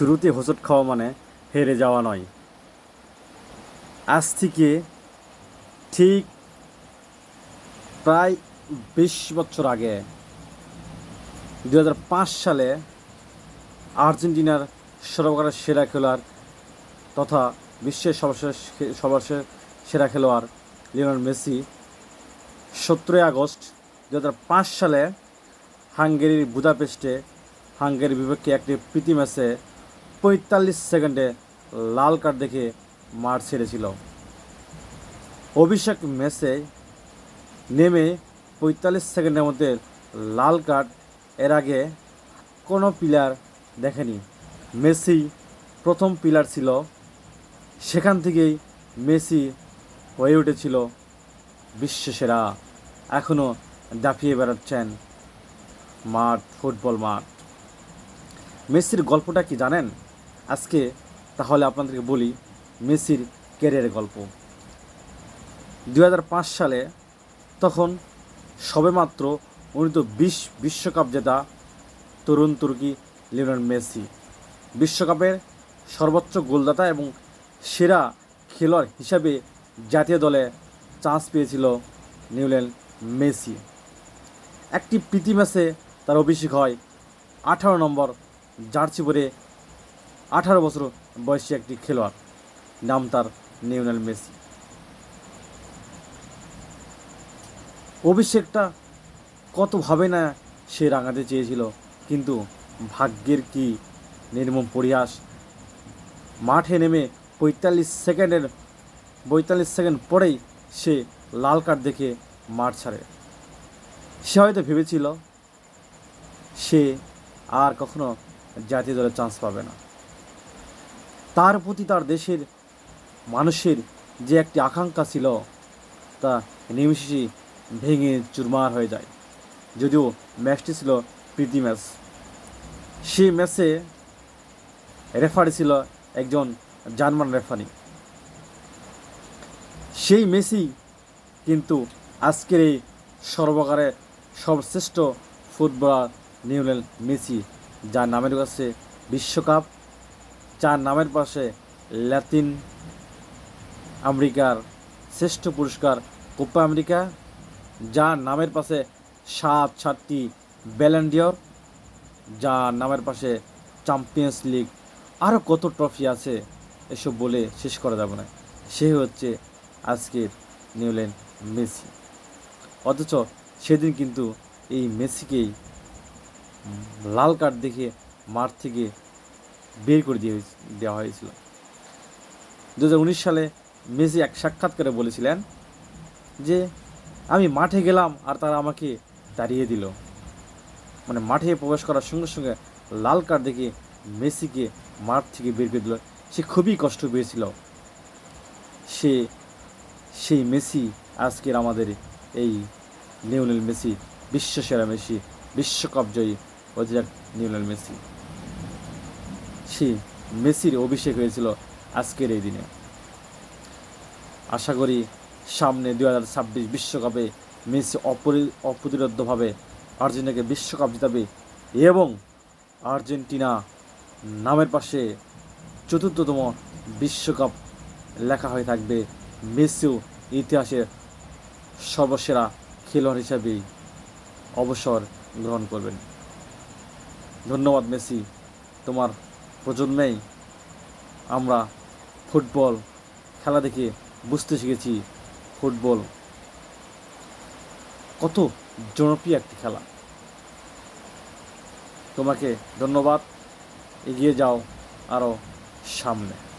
শুরুতে হোঁচট খাওয়া মানে হেরে যাওয়া নয়। আজ থেকে ঠিক প্রায় বিশ বছর আগে দু হাজার পাঁচ সালে আর্জেন্টিনার সর্বকালের সেরা খেলোয়াড় তথা বিশ্বের সর্বশেষ সর্বশেষ সেরা খেলোয়াড় লিওনেল মেসি সতেরোই আগস্ট দু হাজার পাঁচ সালে হাঙ্গেরির বুদাপেস্টে হাঙ্গেরির বিপক্ষে একটি প্রীতি ম্যাচে পঁয়তাল্লিশ সেকেন্ডে লাল কার্ড দেখে মাঠ ছেড়েছিল। অভিষেক ম্যাচে নেমে পঁয়তাল্লিশ সেকেন্ডের মধ্যে লাল কার্ড এর আগে কোনো পিলার দেখেনি। মেসি প্রথম পিলার ছিল। সেখান থেকেই মেসি হয়ে উঠেছিল বিশ্বসেরা। এখনও দাপিয়ে বেড়াচ্ছেন মাঠ, ফুটবল মাঠ। মেসির গল্পটা কি জানেন? আজকে তাহলে আপনাদেরকে বলি মেসির ক্যারিয়ারের গল্প। দু হাজার পাঁচ সালে তখন সবেমাত্র উনি তো বিশ বিশ্বকাপ জেতা তরুণ তুর্কি লিওনেল মেসি। বিশ্বকাপের সর্বোচ্চ গোলদাতা এবং সেরা খেলোয়াড় হিসাবে জাতীয় দলে চান্স পেয়েছিল নিউলেন মেসি। একটি প্রীতি ম্যাচে তার অভিষেক হয় আঠারো নম্বর জার্সি পরে আঠারো বছর বয়সী একটি খেলোয়াড়। নাম তার নিউনেল মেসি। অভিষেকটা কতভাবে না সে রাঙাতে চেয়েছিল, কিন্তু ভাগ্যের কি নির্মম পরিহাস? মাঠে নেমে পঁয়তাল্লিশ সেকেন্ডের, পঁয়তাল্লিশ সেকেন্ড পরেই সে লাল কার্ড দেখে মাঠ ছাড়ে। সে হয়তো ভেবেছিল, সে আর কখনো জাতীয় দলে চান্স পাবে না। তার প্রতি তার দেশের মানুষের যে একটি আকাঙ্ক্ষা ছিল, তা নিমিশেই ভেঙে চুরমার হয়ে যায়। যদিও ম্যাচটি ছিল প্রীতি ম্যাচ। সেই ম্যাচে রেফারি ছিল একজন জার্মান রেফারি। সেই মেসি কিন্তু আজকের এই সর্বকারে সর্বশ্রেষ্ঠ ফুটবলার নিউনেল মেসি, যার নামের কাছে বিশ্বকাপ যার নামের পাশে ল্যাতিন আমেরিকার শ্রেষ্ঠ পুরস্কার কোপা আমেরিকা, যার নামের পাশে সাত সাতটি ব্যালেন্ডিয়র যার নামের পাশে চ্যাম্পিয়ন্স লিগ আরও কত ট্রফি আছে এসব বলে শেষ করা যাবে না। সে হচ্ছে আজকের নিউল্যান্ড মেসি অথচ সেদিন কিন্তু এই মেসিকেই লাল কার্ড দেখে মাঠ থেকে বের করে দিয়ে দেওয়া হয়েছিল। দু হাজার উনিশ সালে মেসি এক সাক্ষাৎকারে বলেছিলেন যে, আমি মাঠে গেলাম আর তারা আমাকে তাড়িয়ে দিল। মানে মাঠে প্রবেশ করার সঙ্গে সঙ্গে লাল কার্ড দেখে মেসিকে মাঠ থেকে বের করে দিল। সে খুবই কষ্ট পেয়েছিল। সে, সেই মেসি, আজকের আমাদের এই লিওনেল মেসি, বিশ্বসেরা মেসি, বিশ্বকাপ জয়ী অধিনায়ক লিওনেল মেসি। সেই মেসির অভিষেক হয়েছিল আজকের এই দিনে। আশা করি সামনে দু হাজার ছাব্বিশ বিশ্বকাপে মেসি অপরি অপ্রতিরোধ্যভাবে আর্জেন্টিনাকে বিশ্বকাপ জিতাবে এবং আর্জেন্টিনা নামের পাশে চতুর্থতম বিশ্বকাপ লেখা হয়ে থাকবে মেসিও ইতিহাসের সর্বসেরা খেলোয়াড় হিসাবেই অবসর গ্রহণ করবেন। ধন্যবাদ মেসি, তোমার প্রজন্মেই আমরা ফুটবল খেলা দেখে বুঝতে শিখেছি, ফুটবল কত জনপ্রিয় একটি খেলা। তোমাকে ধন্যবাদ, এগিয়ে যাও আরও সামনে।